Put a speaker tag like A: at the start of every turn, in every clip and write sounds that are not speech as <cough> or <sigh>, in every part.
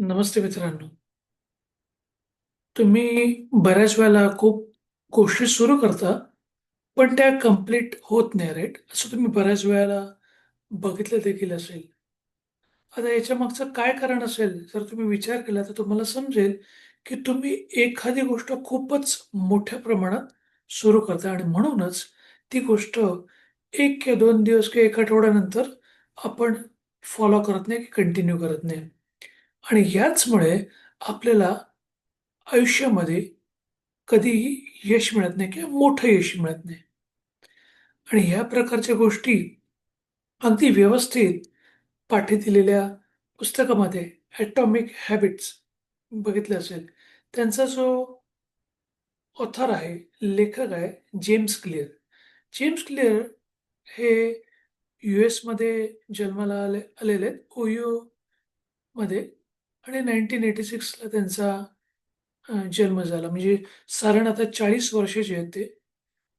A: नमस्ते मित्रांनो. तुम्ही बऱ्याच वेळेला खूप गोष्टी सुरू करता, पण त्या कंप्लीट होत नाही राईट असं तुम्ही बऱ्याच वेळेला बघितलं देखील असेल. आता याच्यामागचं काय कारण असेल, जर तुम्ही विचार केला तर तुम्हाला समजेल, की तुम्ही एखादी गोष्ट खूपच मोठ्या प्रमाणात सुरू करता आणि म्हणूनच ती गोष्ट एक किंवा दोन दिवस किंवा एक आठवड्यानंतर आपण फॉलो करत नाही, की कंटिन्यू करत नाही. आणि याचमुळे आपल्याला आयुष्यामध्ये कधीही यश मिळत नाही किंवा मोठं यश मिळत नाही. आणि ह्या प्रकारच्या गोष्टी अगदी व्यवस्थित पाठी दिलेल्या पुस्तकामध्ये ॲटॉमिक हॅबिट्स" बघितलं असेल. त्यांचा जो ऑथर आहे, लेखक आहे जेम्स क्लिअर. जेम्स क्लिअर हे यू-एसमध्ये जन्माला आले आलेले आहेत, ओहिओमध्ये आणि नाईंटीन एटी सिक्सला त्यांचा जन्म झाला. म्हणजे साधारण आता 40 वर्षाचे आहेत ते.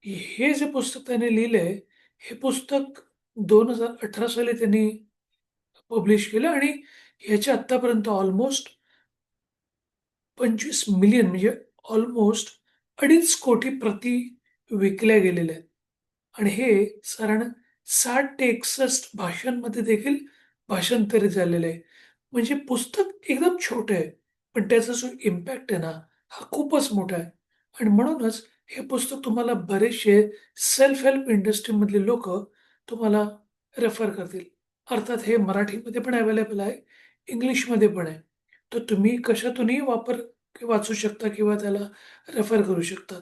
A: हे जे पुस्तक त्याने लिहिलंय, हे पुस्तक 2018 साली त्यांनी पब्लिश केलं आणि ह्याच्या आत्तापर्यंत ऑलमोस्ट पंचवीस मिलियन म्हणजे ऑलमोस्ट अडीच कोटी प्रती विकल्या गेलेल्या आहेत. आणि हे साधारण साठ ते 61 भाषांमध्ये देखील भाषांतरित झालेलं आहे. म्हणजे पुस्तक एकदम छोटं आहे, पण त्याचा जो इम्पॅक्ट आहे ना, हा खूपच मोठा आहे. आणि म्हणूनच हे पुस्तक तुम्हाला बरेचसे सेल्फ हेल्प इंडस्ट्रीमधले लोक तुम्हाला रेफर करतील. अर्थात हे मराठीमध्ये पण अवेलेबल आहे, इंग्लिशमध्ये पण आहे. तर तुम्ही कशातूनही वापर वाचू शकता किंवा त्याला रेफर करू शकतात.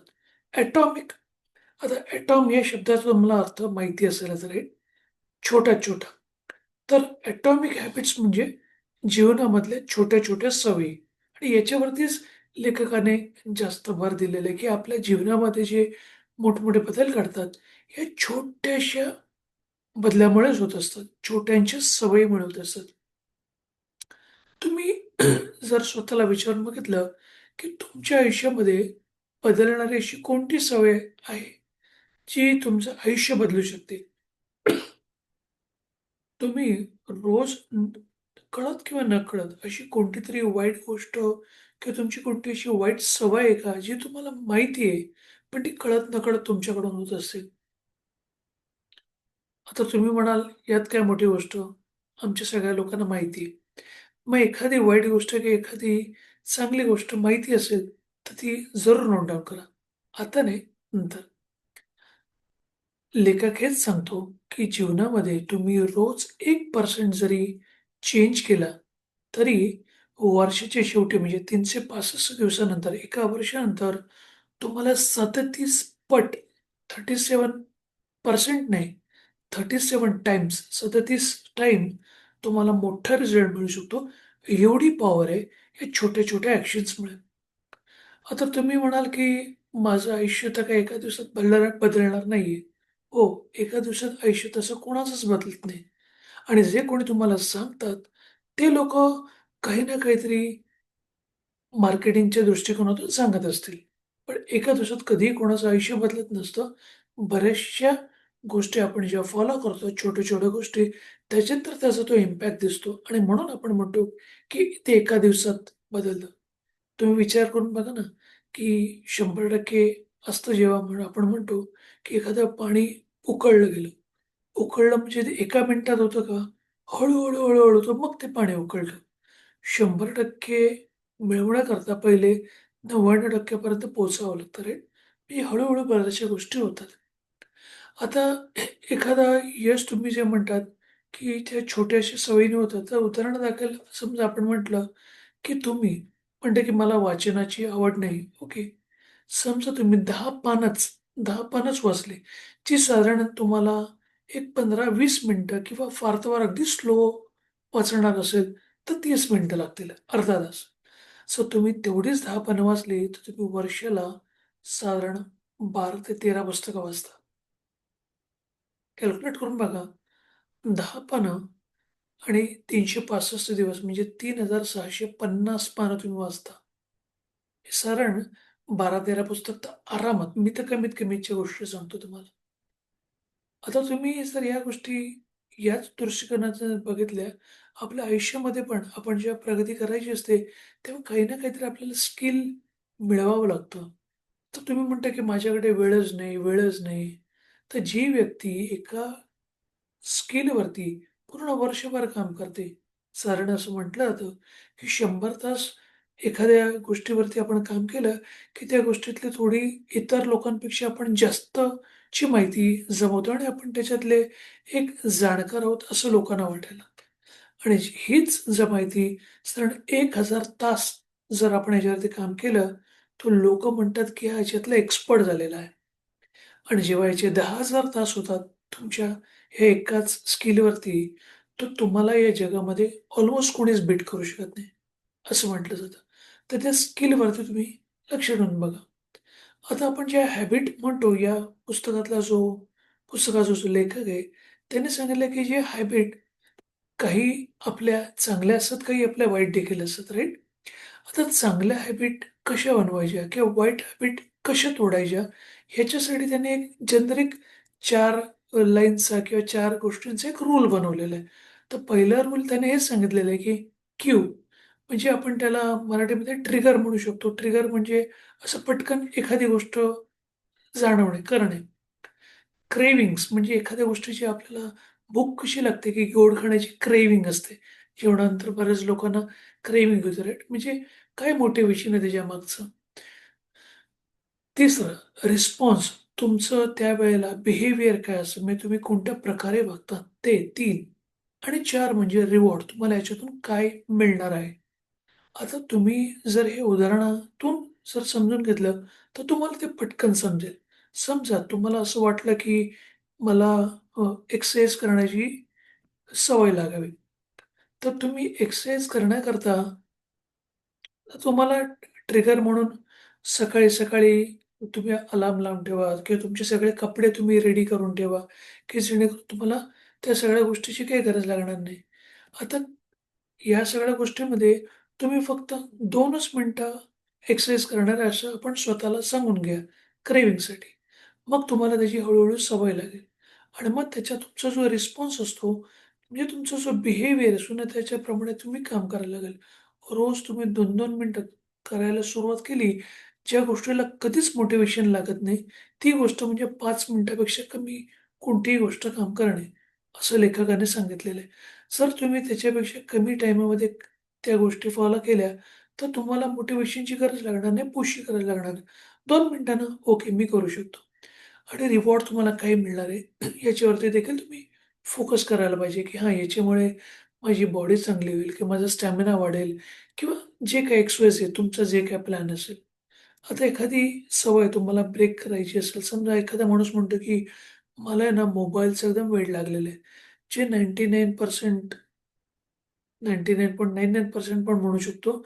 A: ॲटॉमिक आता ॲटॉम या शब्दाचा तुम्हाला अर्थ माहिती असेलच राइट? छोटा-छोटा. तर ॲटॉमिक हॅबिट्स म्हणजे जीवनामधल्या छोट्या-छोट्या सवयी आणि याच्यावरतीच लेखकाने जास्त भर दिलेला आहे, की आपल्या जीवनामध्ये जे मोठमोठे बदल घडतात, या छोट्याशा बदलामुळेच होत असतात. छोट्यांच्या सवयी मिळवत असतात. तुम्ही <clears throat> जर स्वतःला विचारून बघितलं, की तुमच्या आयुष्यामध्ये बदलणारी अशी कोणती सवय आहे, जी तुमचं आयुष्य बदलू शकते? <clears throat> तुम्ही रोज कळत किंवा नकळत अशी कोणती तरी वाईट गोष्ट किंवा तुमची कोणती अशी वाईट सवय आहे का, जी तुम्हाला माहिती आहे, पण ती कळत-नकळत तुमच्याकडून होत असेल? आता तुम्ही म्हणाल, "यात काय मोठी गोष्ट? आमच्या सगळ्या लोकांना माहिती आहे." मग एखादी वाईट गोष्ट किंवा एखादी चांगली गोष्ट माहिती असेल, तर ती जरूर नोट डाउन करा. आता नाही, नंतर. लेखक हेच सांगतो, की जीवनामध्ये तुम्ही रोज एक पर्सेंट जरी चेंज केला, तरी वर्षाच्या शेवटी म्हणजे 365 दिवसानंतर, एका वर्षानंतर तुम्हाला 37 पट 37% नाही, 37 टाइम्स 37 टाईम तुम्हाला मोठा रिझल्ट मिळू शकतो. एवढी पॉवर आहे या छोट्या-छोट्या ॲक्शन्समुळे. आता तुम्ही म्हणाल, की माझं आयुष्य तर काही एका दिवसात बदलणार बदलणार नाहीये. हो, एका दिवसात आयुष्य तसं कोणाचंच बदलत नाही. आणि जे कोणी तुम्हाला सांगतात, ते लोक काही ना काहीतरी मार्केटिंगच्या दृष्टिकोनातून सांगत असतील. पण एका दिवसात कधीही कोणाचं आयुष्य बदलत नसतं. बऱ्याचशा गोष्टी आपण जेव्हा फॉलो करतो, छोट्या-छोट्या गोष्टी, त्याच्यात तर त्याचा तो इम्पॅक्ट दिसतो आणि म्हणून आपण म्हणतो, की ते एका दिवसात बदलतं. तुम्ही विचार करून बघा ना, की 100% असतं जेव्हा म्हणून आपण म्हणतो, की एखादं पाणी उकळलं गेलं. उकळलं म्हणजे ते एका मिनिटात होतं का? हळू-हळू, हळू-हळू होतं, मग ते पाणी उकळलं 100% मिळवण्याकरता पहिले 99% पर्यंत पोहोचावं लागतं राइट? म्हणजे हळू-हळू बऱ्याचशा गोष्टी होतात. आता एखादा यश तुम्ही जे म्हणतात, की त्या छोट्याशा सवयीने होतात. तर उदाहरणादाखल समजा आपण म्हटलं, की तुम्ही म्हणता, की मला वाचनाची आवड नाही. ओके. समजा तुम्ही 10 पानच 10 पानच वाचले, जी साधारण तुम्हाला एक पंधरा वीस मिनटं किंवा फार तर फार अगदी स्लो वाचणार असेल, तर तीस मिनटं लागतील, अर्धा तास. सो तुम्ही तेवढीच दहा पानं वाचली, तर तुम्ही वर्षाला साधारण 12 ते 13 पुस्तकं वाचता. कॅल्क्युलेट करून बघा. दहा पानं आणि 365 दिवस म्हणजे 3650 पानं तुम्ही वाचता. हे साधारण 12-13 पुस्तक तर आरामात. मी तर कमीत कमीच्या गोष्टी सांगतो तुम्हाला. आता तुम्ही सर या गोष्टी याच दृष्टिकोनातून बघितल्या, आपल्या आयुष्यामध्ये पण आपण जेव्हा प्रगती करायची असते, तेव्हा काही ना काहीतरी आपल्याला स्किल मिळवावं लागतं. तर तुम्ही म्हणता, की माझ्याकडे वेळच नाही, वेळच नाही. तर जी व्यक्ती एका स्किलवरती पूर्ण वर्षभर काम करते. साधारण असं म्हटलं जातं, की 100 तास एखाद्या गोष्टीवरती आपण काम केलं, की त्या गोष्टीतली थोडी इतर लोकांपेक्षा आपण जास्त ची माहिती जमवतो आणि आपण त्याच्यातले एक जाणकार आहोत असं लोकांना वाटायला आणि हीच जर माहिती साधारण 1000 तास जर आपण याच्यावरती काम केलं, तर लोक म्हणतात, की हा याच्यातला एक्सपर्ट झालेला आहे. आणि जेव्हा याचे दहा हजार तास होतात तुमच्या ह्या एकाच स्किलवरती, तर तुम्हाला या जगामध्ये ऑलमोस्ट कोणीच बीट करू शकत नाही, असं म्हटलं जातं. तर त्या स्किलवरती तुम्ही लक्ष ठेवून बघा. आता आपण ज्या हॅबिट म्हणतो, या पुस्तकातला जो पुस्तकाचा जो लेखक आहे, त्याने सांगितलं की जे हॅबिट काही आपल्या चांगल्या असतात, काही आपल्या वाईट देखील असतात, राईट आता चांगल्या हॅबिट कशा बनवायच्या किंवा वाईट हॅबिट कशा तोडायच्या, ह्याच्यासाठी त्याने एक जनरिक चार लाईनचा किंवा चार गोष्टींचा एक रूल बनवलेला आहे. तर पहिला रूल त्याने हे सांगितलेलं आहे, की क्यू म्हणजे आपण त्याला मराठीमध्ये ट्रिगर म्हणू शकतो. ट्रिगर म्हणजे असं पटकन एखादी गोष्ट जाणवणे, करणे. क्रेविंग्स म्हणजे एखाद्या गोष्टीची आपल्याला भूक कशी लागते, की गोड खाण्याची क्रेव्हिंग असते. जेवणानंतर बऱ्याच लोकांना क्रेव्हिंग होते, राईट म्हणजे काय मोटिवेशन आहे त्याच्यामागचं. तिसरं रिस्पॉन्स तुमचं त्यावेळेला बिहेवियर काय असतं, म्हणजे तुम्ही कोणत्या प्रकारे वागता ते तीन आणि चार म्हणजे रिवॉर्ड तुम्हाला याच्यातून काय मिळणार आहे. आता तुम्ही जर हे उदाहरणातून जर समजून घेतलं, तर तुम्हाला ते पटकन समजेल. समजा तुम्हाला असं वाटलं, की मला अ, एक्सरसाइज करण्याची सवय लागावी. तर तुम्ही एक्सरसाइज करण्याकरता तुम्हाला ट्रिगर म्हणून सकाळी-सकाळी तुम्ही अलार्म लावून ठेवा किंवा तुमचे सगळे कपडे तुम्ही रेडी करून ठेवा, की जेणेकरून तुम्हाला त्या सगळ्या गोष्टीची काही गरज लागणार नाही. आता या सगळ्या गोष्टींमध्ये तुम्ही फक्त दोनच मिनटं एक्सरसाइज करणार आहे असं आपण स्वतःला सांगून घ्या क्रेविंगसाठी मग तुम्हाला त्याची हळूहळू सवय लागेल आणि मग त्याच्या तुमचा जो रिस्पॉन्स असतो, म्हणजे तुमचा जो बिहेवियर असतो ना, त्याच्याप्रमाणे तुम्ही काम करायला लागेल. रोज तुम्ही दोन दोन मिनटं करायला सुरुवात केली, ज्या गोष्टीला कधीच मोटिवेशन लागत नाही, ती गोष्ट म्हणजे पाच मिनटापेक्षा कमी कोणतीही गोष्ट काम करणे, असं लेखकाने सांगितलेलं आहे. जर तुम्ही त्याच्यापेक्षा कमी टाईमामध्ये त्या गोष्टी फॉलो केल्या, तर तुम्हाला मोटिव्हेशनची गरज लागणार नाही, पुशही करायला लागणार नाही. 2 मिनिटांनं ओके मी करू शकतो आणि रिवॉर्ड तुम्हाला काय मिळणार आहे <clears throat> याच्यावरती देखील तुम्ही फोकस करायला पाहिजे, की हां, याच्यामुळे माझी बॉडी चांगली होईल किंवा माझा स्टॅमिना वाढेल किंवा जे काही एक्स-वाय-झेड तुमचा जे काही प्लॅन असेल. आता एखादी सवय तुम्हाला ब्रेक करायची असेल, समजा एखादा माणूस म्हणतो, की मला आहे ना मोबाईलचं एकदम वेड लागलेलं आहे. जे 99% 99.99% पण म्हणू शकतो.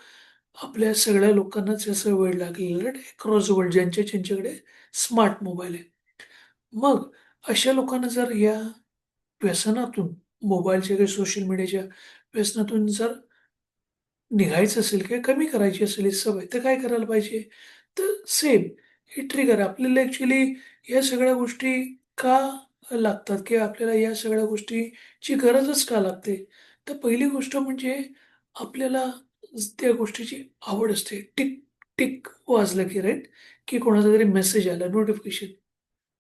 A: आपल्या सगळ्या लोकांनाच याचं वेळ लागलेलं आहे अक्रॉस वर्ल्ड ज्यांच्या ज्यांच्याकडे स्मार्ट मोबाईल आहे. मग अशा लोकांना जर या व्यसनातून, मोबाईलच्या किंवा सोशल मीडियाच्या व्यसनातून जर निघायचं असेल किंवा कमी करायची असेल ही सवय, तर काय करायला पाहिजे? तर सेम हे ट्रिगर आपल्याला ॲक्च्युली या सगळ्या गोष्टी का लागतात किंवा आपल्याला या सगळ्या गोष्टीची गरजच का लागते? तर पहिली गोष्ट म्हणजे आपल्याला त्या गोष्टीची आवड असते. टिक, टिक वाजलं की राईट की कोणाचा तरी मेसेज आला, नोटिफिकेशन.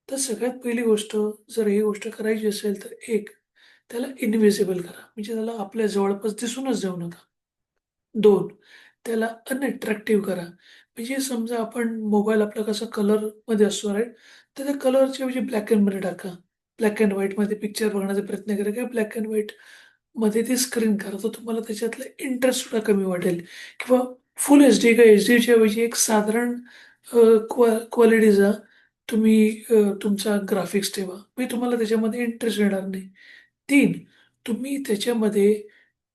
A: तर सगळ्यात पहिली गोष्ट जर ही गोष्ट करायची असेल, तर एक त्याला इनव्हिजिबल करा. म्हणजे त्याला आपल्या जवळपास दिसूनच देऊ नका. दोन त्याला अनअट्रॅक्टिव्ह करा. म्हणजे समजा आपण मोबाईल आपला कसा कलरमध्ये असतो राईट तर त्या कलरच्या म्हणजे ब्लॅक अँडमध्ये टाका. ब्लॅक अँड व्हाईटमध्ये पिक्चर बघण्याचा प्रयत्न करा किंवा ब्लॅक अँड व्हाईट मध्ये ती स्क्रीन करा. तर तुम्हाला त्याच्यातला इंटरेस्ट सुद्धा कमी वाटेल किंवा फुल एच डी का किंवा एचडीच्या ऐवजी एक साधारण क्वा क्वालिटीचा तुम्ही तुमचा ग्राफिक्स ठेवा. म्हणजे तुम्हाला त्याच्यामध्ये इंटरेस्ट येणार नाही. तीन तुम्ही त्याच्यामध्ये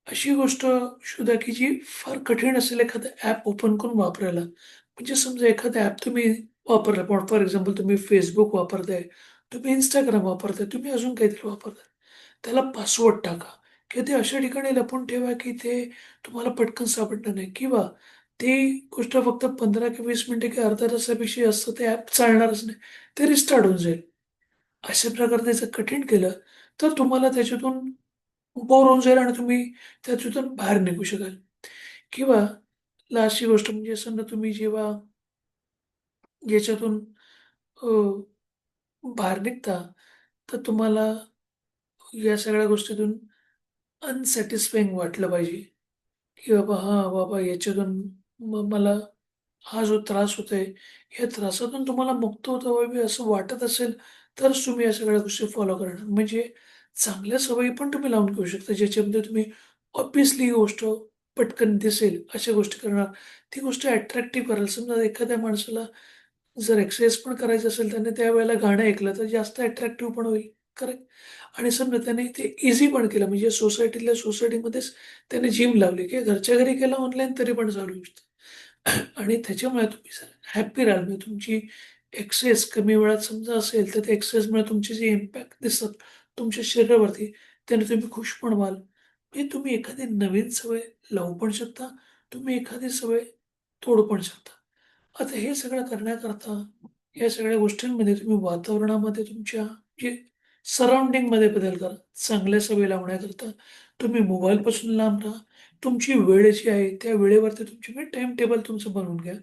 A: अशी गोष्ट शोधा, की जी फार कठीण असेल एखादं ॲप ओपन करून वापरायला. म्हणजे समजा एखादं ॲप तुम्ही वापरला पण फॉर एक्झाम्पल तुम्ही फेसबुक वापरताय, तुम्ही इंस्टाग्राम वापरताय, तुम्ही अजून काहीतरी वापरताय. त्याला पासवर्ड टाका किंवा ते अशा ठिकाणी लपून ठेवा, की ते तुम्हाला पटकन सापडणार नाही किंवा ती गोष्ट फक्त 15 किंवा वीस मिनिटे किंवा अर्धा तासापेक्षा जास्त ते ॲप चालणारच नाही. ते रिस्टार्ट होऊन जाईल. अशा प्रकारे त्याचं कठीण केलं, तर तुम्हाला त्याच्यातून बोर होऊन जाईल आणि तुम्ही त्याच्यातून बाहेर निघू शकाल किंवा लास्टची गोष्ट म्हणजे समजा तुम्ही जेव्हा याच्यातून बाहेर निघता, तर तुम्हाला या सगळ्या गोष्टीतून अनसॅटिस्फाईंग वाटलं पाहिजे, की बाबा हां, बाबा याच्यातून मला हा जो त्रास होतोय, या त्रासातून तुम्हाला मुक्त होता व्हावी असं वाटत असेल, तरच तुम्ही या सगळ्या गोष्टी फॉलो करणार. म्हणजे चांगल्या सवयी पण तुम्ही लावून घेऊ शकता, ज्याच्यामध्ये तुम्ही ऑब्विसली गोष्ट पटकन दिसेल अशा गोष्टी करणार. ती गोष्ट अट्रॅक्टिव्ह कराल. समजा एखाद्या माणसाला जर एक्सरसाइज पण करायचं असेल, त्याने त्यावेळेला गाणं ऐकलं, तर जास्त अट्रॅक्टिव्ह पण होईल. करेक्ट? आणि समजा त्याने ते इझी पण केलं, म्हणजे सोसायटीतल्या सोसायटीमध्येच त्याने जिम लावली, किंवा घरच्या घरी केलं ऑनलाईन तरी पण चालू शकतं. <clears throat> आणि त्याच्यामुळे तुम्ही सर हॅप्पी राहाल, म्हणजे तुमची एक्सरसाइज कमी वेळात समजा असेल, तर त्या एक्सरसाइजमुळे तुमचे जे इम्पॅक्ट दिसतात तुमच्या शरीरावरती, त्याने तुम्ही खुश पण व्हाल. म्हणजे तुम्ही एखादी नवीन सवय लावू पण शकता, तुम्ही एखादी सवय तोडू पण शकता. आता हे सगळं करण्याकरता, या सगळ्या गोष्टींमध्ये तुम्ही वातावरणामध्ये तुमच्या जे सराउंडिंगमध्ये बदल करा. चांगल्या सवयी लावण्याकरता तुम्ही मोबाईलपासून लांब राहा. तुमची वेळ जी आहे, त्या वेळेवरती तुमची म्हणजे टाईम टेबल तुमचं बनवून घ्या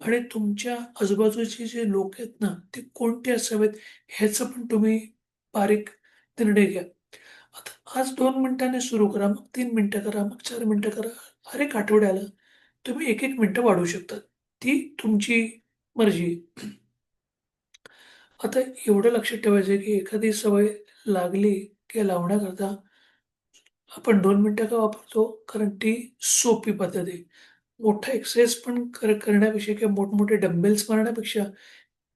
A: आणि तुमच्या आजूबाजूचे जे लोक आहेत ना, ते कोणते असावेत ह्याचं पण तुम्ही बारीक निर्णय घ्या. आता आज दोन मिनिटाने सुरू करा, मग तीन मिनटं करा, मग चार मिनटं करा. हर एक आठवड्याला तुम्ही एक एक मिनटं वाढवू शकता. ती तुमची मर्जी आहे. आता एवढं लक्षात ठेवायचं आहे, की एखादी सवय लागली किंवा लावण्याकरता आपण दोन मिनटं का वापरतो? कारण ती सोपी पद्धत आहे. मोठा एक्सरसाइज पण कर करण्यापेक्षा किंवा मोठमोठे डंबेल्स मारण्यापेक्षा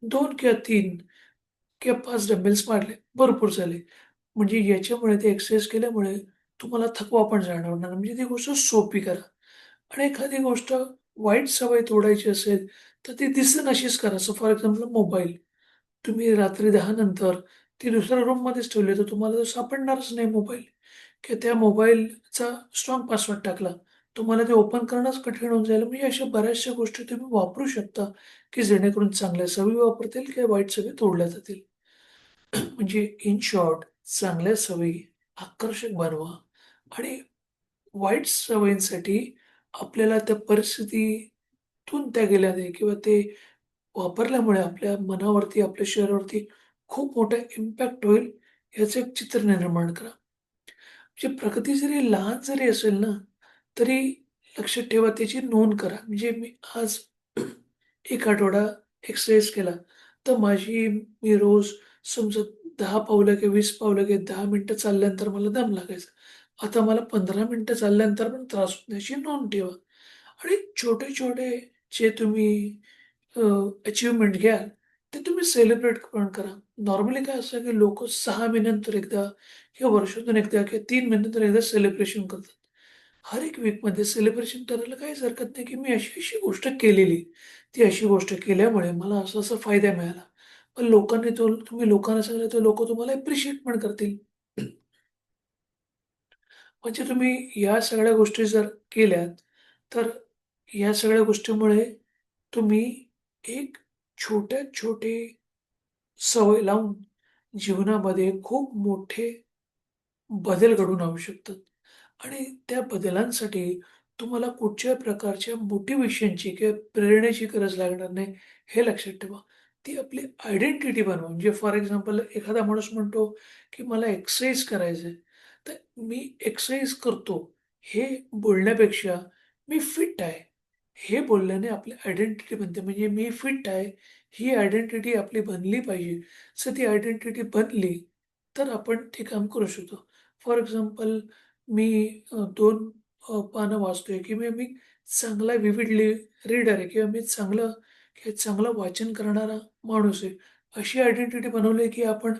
A: दोन किंवा तीन किंवा पाच डंबेल्स मारले, भरपूर झाले. म्हणजे याच्यामुळे ते एक्सरसाइज केल्यामुळे तुम्हाला थकवा पण जाणवणार नाही. म्हणजे ती गोष्ट सोपी करा आणि एखादी गोष्ट वाईट सवय तोडायची असेल, तर ती दिसेनाशीच करा. So for example mobile. तुम्ही रात्री दहा नंतर ती दुसऱ्या रूममध्येच ठेवली, तर तुम्हाला तो सापडणारच नाही मोबाईल किंवा त्या मोबाईलचा स्ट्रॉंग पासवर्ड टाकला, तुम्हाला ते ओपन करणंच कठीण होऊन जाईल. म्हणजे अशा बऱ्याचशा गोष्टी तुम्ही वापरू शकता, की जेणेकरून चांगल्या सवयी वापरतील किंवा वाईट सवयी तोडल्या जातील. <clears throat> म्हणजे इन शॉर्ट चांगल्या सवयी आकर्षक बनवा आणि वाईट सवयींसाठी आपल्याला त्या परिस्थितीतून त्या गेल्या नाही किंवा ते वापरल्यामुळे आपल्या मनावरती, आपल्या शरीरावरती खूप मोठा इम्पॅक्ट होईल, याचं एक चित्र निर्माण करा. म्हणजे प्रगती जरी लहान जरी असेल ना, तरी लक्षात ठेवा त्याची नोंद करा. म्हणजे मी आज <clears throat> एक आठवडा एक्सरसाइज केला, तर माझी मी रोज समजा दहा पावलं किंवा वीस पावलं किंवा दहा मिनटं चालल्यानंतर मला दम लागायचा. आता मला पंधरा मिनटं चालल्यानंतर पण त्रास होत नाही, अशी नोंद ठेवा. आणि छोटे-छोटे जे तुम्ही अचीवमेंट घ्याल, ते तुम्ही सेलिब्रेट पण करा. नॉर्मली काय असतं, की लोक सहा महिन्यानंतर एकदा किंवा वर्षातून एकदा किंवा तीन महिन्यानंतर एकदा सेलिब्रेशन करतात. हर एक वीकमध्ये सेलिब्रेशन करायला काहीच हरकत नाही, की मी अशी-अशी गोष्ट केलेली. ती अशी गोष्ट केल्यामुळे मला असा-असा फायदा मिळाला. पण लोकांनी तो तुम्ही लोकांना सांगितलं, तर लोक तुम्हाला एप्रिशिएट पण करतील. म्हणजे तुम्ही या सगळ्या गोष्टी जर केल्यात, तर या सगळ्या गोष्टीमुळे तुम्ही एक छोट्यात-छोटे सवय लावून जीवनामध्ये खूप मोठे बदल घडून आणू शकतात आणि त्या बदलांसाठी तुम्हाला कुठच्याही प्रकारच्या मोटिवेशनची किंवा प्रेरणेची गरज लागणार नाही, हे लक्षात ठेवा. ती आपली आयडेंटिटी बनवा. म्हणजे फॉर एक्झाम्पल एखादा माणूस म्हणतो, की मला एक्सरसाइज करायचं आहे. तर मी एक्सरसाइज करतो, हे बोलण्यापेक्षा मी फिट आहे, हे बोलल्याने आपली आयडेंटिटी बनते. म्हणजे मी फिट आहे, ही आयडेंटिटी आपली बनली पाहिजे. सर ती आयडेंटिटी बनली, तर आपण ते काम करू शकतो. फॉर एक्झाम्पल मी दोन पानं वाचतोय किंवा मी चांगला विविडली रीडर आहे किंवा मी चांगलं किंवा चांगलं वाचन करणारा माणूस आहे. अशी आयडेंटिटी बनवली आहे, की आपण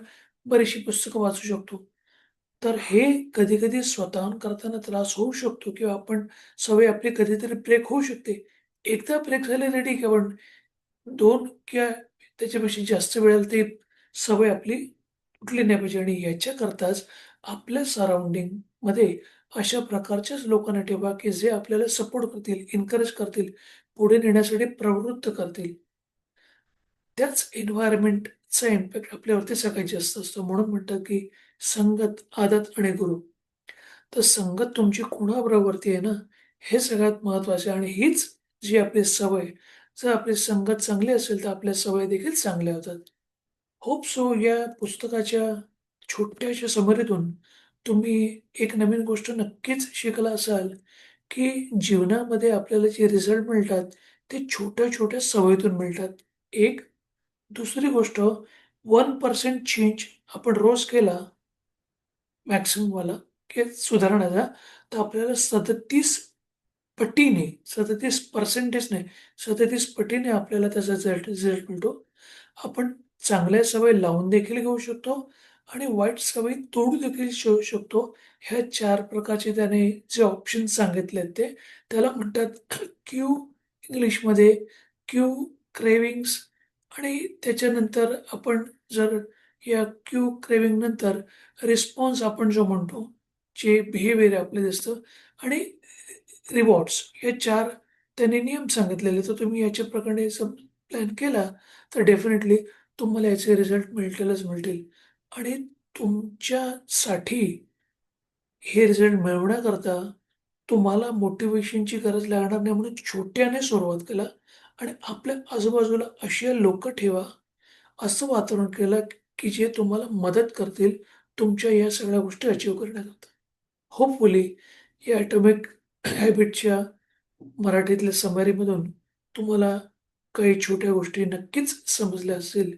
A: बरीचशी पुस्तकं वाचू शकतो. तर हे कधी-कधी स्वतःहून करताना त्रास होऊ शकतो किंवा आपण सवय आपली कधीतरी ब्रेक होऊ शकते. एकदा ब्रेक झाली रेडी ठीक आहे, पण 2 किंवा त्याच्यापेक्षा जास्त वेळेला ती सवय आपली तुटली नाही पाहिजे आणि याच्याकरताच आपल्या सराउंडिंगमध्ये अशा प्रकारच्याच लोकांना ठेवा, की जे आपल्याला सपोर्ट करतील, एन्करेज करतील, पुढे नेण्यासाठी प्रवृत्त करतील. त्याच एन्व्हायर्नमेंटचा इम्पॅक्ट आपल्यावरती सगळ्यात जास्त असतो. म्हणून म्हणतात, की संगत, आदत आणि गुरु. तर संगत तुमची कुणाबरोबरती आहे ना, हे सगळ्यात महत्त्वाचं आहे आणि हीच जी आपली सवय, जर आपली संगत चांगली असेल, तर आपल्या सवय देखील चांगल्या होतात. होप सो या पुस्तकाच्या छोट्याशा समरीतून तुम्ही एक नवीन गोष्ट नक्कीच शिकला असाल, की जीवनामध्ये आपल्याला जे रिझल्ट मिळतात, ते छोट्या-छोट्या सवयीतून मिळतात. एक. दुसरी गोष्ट वन पर्सेंट चेंज आपण रोज केला मॅक्सिममवाला, की सुधारण्याचा, तर आपल्याला 37 पटीने सदतीस पर्सेंटेजने सदतीस पटीने आपल्याला त्याचा रिझल्ट रिझल्ट मिळतो. आपण चांगल्या सवयी लावून देखील घेऊ शकतो आणि वाईट सवयी तोडू देखील शोधू शकतो. ह्या चार प्रकारचे त्याने जे ऑप्शन्स सांगितले आहेत ते, त्याला म्हणतात क्यू इंग्लिशमध्ये क्यू क्रेविंग्स आणि त्याच्यानंतर आपण जर या क्यू क्रेविंग नंतर रिस्पॉन्स आपण जो म्हणतो, जे बिहेवियर आहे आपलं दिसतं आणि रिवॉर्ड्स हे चार त्यांनी नियम सांगितलेले, तर तुम्ही याच्या प्रकारे सम प्लॅन केला, तर डेफिनेटली तुम्हाला याचे रिझल्ट मिळतीलच मिळतील. आणि तुमच्यासाठी हे रिझल्ट मिळवण्याकरता तुम्हाला मोटिवेशनची गरज लागणार नाही म्हणून छोट्याने सुरुवात केला. आणि आपल्या आजूबाजूला अशी लोकं ठेवा, असं वातावरण केलं, की जे तुम्हाला मदत करतील तुमच्या या सगळ्या गोष्टी अचीव करण्याकरता. होपफुली या ॲटॉमिक हॅबिटच्या <clears throat> मराठीतल्या समारीमधून तुम्हाला काही छोट्या गोष्टी नक्कीच समजल्या असतील.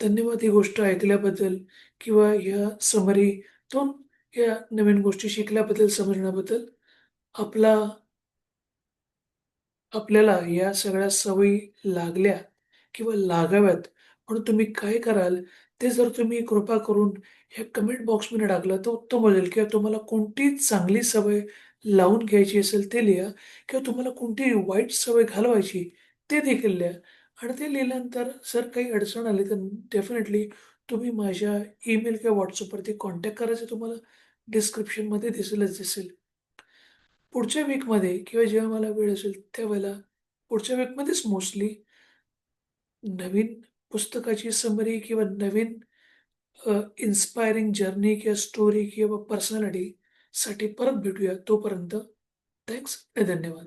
A: धन्यवाद ही गोष्ट ऐकल्याबद्दल किंवा या समरीतून या नवीन गोष्टी शिकल्याबद्दल, समजण्याबद्दल. आपला आपल्याला या सगळ्या सवयी लागल्या किंवा लागाव्यात म्हणून तुम्ही काय कराल, ते जर तुम्ही कृपा करून ह्या कमेंट बॉक्समध्ये टाकलं, तर उत्तम होईल. किंवा तुम्हाला कोणती चांगली सवय लावून घ्यायची असेल ते लिहा. किंवा तुम्हाला कोणती वाईट सवय घालवायची ते देखील लिहा. आणि ते लिहिल्यानंतर जर काही अडचण आली, तर डेफिनेटली तुम्ही माझ्या ईमेल किंवा व्हॉट्सअपवरती कॉन्टॅक्ट करायचं तुम्हाला डिस्क्रिप्शनमध्ये दिसेलच दिसेल. पुढच्या वीकमध्ये किंवा जेव्हा मला वेळ असेल त्यावेळेला पुढच्या वीकमध्येच मोस्टली नवीन पुस्तकाची समरी किंवा नवीन इन्स्पायरिंग जर्नी किंवा स्टोरी किंवा पर्सनॅलिटीसाठी परत भेटूया. तोपर्यंत थँक्स आणि धन्यवाद.